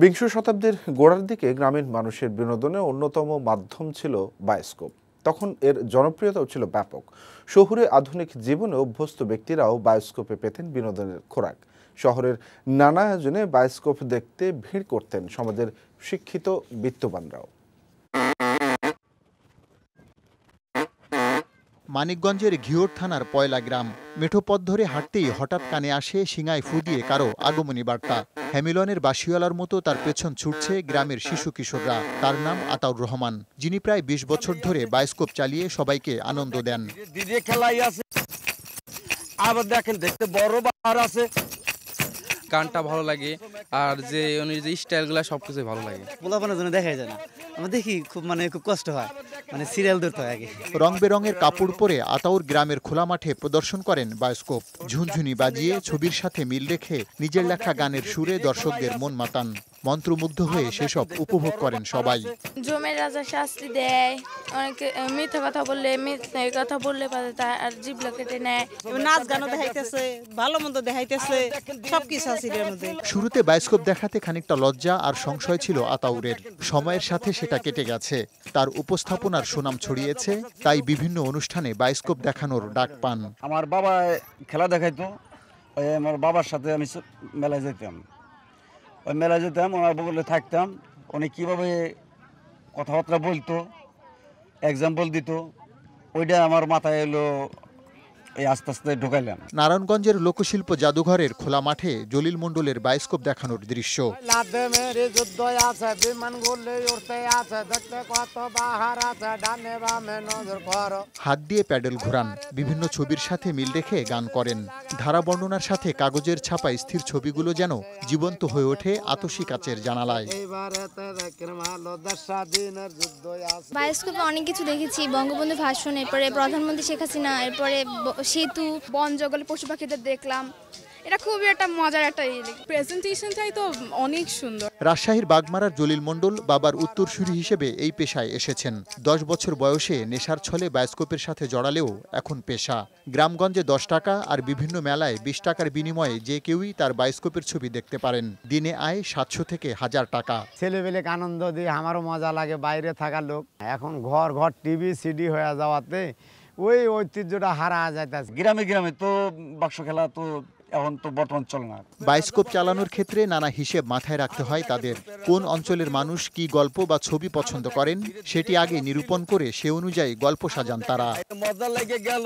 বিংশ শতাব্দীর গোড়ার দিকে গ্রামীণ মানুষের বিনোদনের অন্যতম মাধ্যম ছিল বায়োস্কোপ তখন এর জনপ্রিয়তাও ছিল ব্যাপক। শহুরে আধুনিক জীবনে অভ্যস্ত ব্যক্তিরাও বায়োস্কোপে পেতেন বিনোদনের খোরাক। শহরের নানা আয়োজনে বায়োস্কোপ দেখতে ভিড় করতেন সমাজের শিক্ষিত বিত্তবানরাও। মানিকগঞ্জের ঘিওর থানার পয়লা গ্রাম। মেঠো পথ ধরে হাঁটতেই হঠাৎ কানে আসে, সিঙায় ফু দিয়ে কারও আগমনী বার্তা। হ্যামিলনের বাসিওয়ালার মতো তার পেছন ছুটছে গ্রামের শিশু কিশোররা। তার নাম আতাউর রহমান। যিনি প্রায় বিশ বছর ধরে বায়োস্কোপ চালিয়ে সবাইকে আনন্দ দেন। আবার দেখেন দেখতে বড় বার আছে। গানটা ভালো লাগে। আর যে উনি যে স্টাইলগুলো সব কিছু ভালো লাগে। পোলাপানের জন্য দেখাই যায় না। আমরা দেখি খুব মানে খুব কষ্ট হয়। মানে সিরিয়াল ধরতে হয় আগে। রং বেরঙের কাপড় পরে আতাউর গ্রামের খোলা মাঠে প্রদর্শন করেন বায়োস্কোপ। ঝুনঝুনি বাজিয়ে ছবির সাথে মিল রেখে নিজের লেখা গানের সুরে দর্শকদের মন মাতান। মন্ত্রমুগ্ধ হয়ে সেসব উপভোগ করেন সবাই। জমের রাজা শাস্তি দেয় অনেকে মিথ্যা কথা বললে মিথ্যা কথা বললে পারে তার জিবলা কেটে নেয়। নাচ গানও দেখাইতেছে ভালো মন্দ দেখাইতেছে সবকিছু আছে এর মধ্যে। শুরুতে বায়োস্কোপ দেখাতে খানিকটা লজ্জা আর সংশয় ছিল আতাউরের। সময়ের সাথে সেটা কেটে গেছে। তার উপস্থাপনার সুনাম ছড়িয়েছে তাই বিভিন্ন অনুষ্ঠানে বায়োস্কোপ দেখানোর ডাক পান। আমার বাবা খেলা দেখাইতো আমার বাবার সাথে আমি মেলায় যেতাম ওই মেলা যেতাম, ওনার বলে থাকতাম। উনি কীভাবে কথাবার্তা বলতো এক্সাম্পল দিত, ওইটা আমার মাথায় এলো এই আস্তে আস্তে ঢুকাইলাম। নারায়ণগঞ্জের লোকশিল্প জাদুঘরের খোলা মাঠে জলিল মণ্ডলের বায়োস্কোপ দেখানোর দৃশ্য। হাত দিয়ে প্যাডেল ঘোরান বিভিন্ন ছবির সাথে মিল রেখে গান করেন। ধারা বর্ণনার সাথে কাগজের ছাপায় স্থির ছবিগুলো যেন জীবন্ত হয়ে ওঠে আতসী কাচের জানালায়। বায়োস্কোপে অনেক কিছু দেখেছি বঙ্গবন্ধু ভাষণ এরপরে প্রধানমন্ত্রী শেখ হাসিনা এরপরে সেতু বন জঙ্গলে পশু পাখিদের দেখলাম। এটা খুবই একটা মজার একটা প্রেজেন্টেশনটাই তো অনেক সুন্দর। রাজশাহীর বাগমারার জলিল মণ্ডল বাবার উত্তরসূরি হিসেবে এই পেশায় এসেছেন। দশ বছর বয়সে নেশার ছলে বায়োস্কোপের সাথে জড়ালেও এখন পেশা। গ্রামগঞ্জে দশ টাকা আর বিভিন্ন মেলায় বিশ টাকার বিনিময়ে যে কেউই তার বায়োস্কোপের ছবি দেখতে পারেন। দিনে আয় সাতশো থেকে হাজার টাকা। ছেলেবেলেকে আনন্দ দিয়ে আমারও মজা লাগে বাইরে থাকা লোক। এখন ঘর ঘর টিভি সিডি হয়ে যাওয়াতে ওই ঐতিহ্যটা হারা যাইতেছে। গ্রামে গ্রামে তো বাক্স খেলা তো এখন তো বর্তমান চলে না। বায়োস্কোপ চালানোর ক্ষেত্রে নানা হিসেব মাথায় রাখতে হয় তাদের। কোন অঞ্চলের মানুষ কি গল্প বা ছবি পছন্দ করেন সেটি আগে নিরূপণ করে সে অনুযায়ী গল্প সাজান তারা। মজা লেগে গেল।